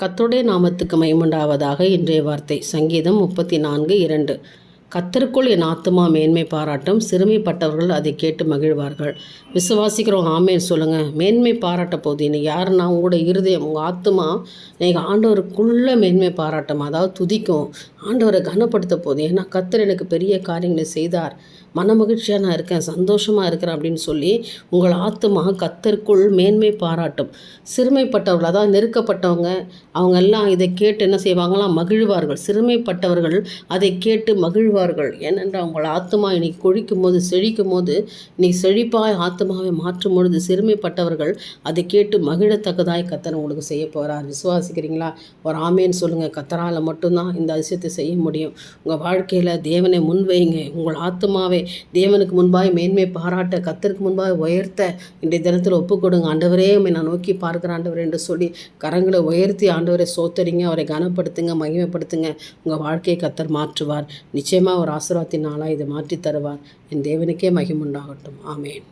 கத்தோடைய நாமத்துக்கு மைமுண்டாவதாக இன்றைய வார்த்தை. சங்கீதம் முப்பத்தி நான்கு இரண்டு. கத்தருக்குள் என் ஆத்துமா மேன்மை பாராட்டும். சிறுமைப்பட்டவர்கள் அதை கேட்டு மகிழ்வார்கள். விசுவாசிக்கிறவங்க ஆமேன்னு சொல்லுங்கள் மேன்மை பாராட்ட போகுது இன்னைக்கு யாருன்னா உங்களோட இருதயம் உங்கள் ஆத்துமா நீங்கள் ஆண்டவருக்குள்ளே மேன்மை பாராட்டும். அதாவது துதிக்கும். ஆண்டவரை கனப்படுத்த போகுது ஏன்னா கத்தர் எனக்கு பெரிய காரியங்களை செய்தார். மன மகிழ்ச்சியாக நான் இருக்கேன் சந்தோஷமாக இருக்கிறேன் அப்படின்னு சொல்லி உங்கள் ஆத்துமா கத்தருக்குள் மேன்மை பாராட்டும். சிறுமைப்பட்டவர்கள் அதாவது நெருக்கப்பட்டவங்க அவங்க எல்லாம் இதை கேட்டு என்ன செய்வாங்களாம்? மகிழ்வார்கள். சிறுமைப்பட்டவர்கள் அதை கேட்டு மகிழ்வார்கள். ஏனென்றால் உங்கள் ஆத்துமா இன்னைக்கு கொழிக்கும் போது செழிக்கும் போது இன்னைக்கு செழிப்பாய் ஆத்துமாவை மாற்றும் பொழுது சிறுமைப்பட்டவர்கள் அதை கேட்டு மகிழத்தக்கதாய் கத்தர் உங்களுக்கு செய்ய போகிறார். விசுவாசிக்கிறீங்களா? ஒரு ஆமேன்னு சொல்லுங்கள் கத்தரால் மட்டும்தான் இந்த அதிசயத்தை செய்ய முடியும். உங்கள் வாழ்க்கையில் தேவனை முன்வைங்க உங்கள் ஆத்மாவை தேவனுக்கு முன்பாக மேன்மை பாராட்ட கத்தருக்கு முன்பாக உயர்த்த இன்றைய தினத்தில் ஒப்புக்கொடுங்க. ஆண்டவரே நான் நோக்கி பார்க்குற ஆண்டவர் என்று சொல்லி கரங்களை உயர்த்தி ஆண்டவரை சோத்தரிங்க. அவரை கனப்படுத்துங்க மகிமைப்படுத்துங்க. உங்கள் வாழ்க்கையை கத்தர் மாற்றுவார். நிச்சயமாக நிச்சயமாக ஒரு ஆசீர்வாதத்தின் நாளாக இதை மாற்றி தருவார். என் தேவனுக்கே மகிமுண்டாகட்டும் ஆமேன்.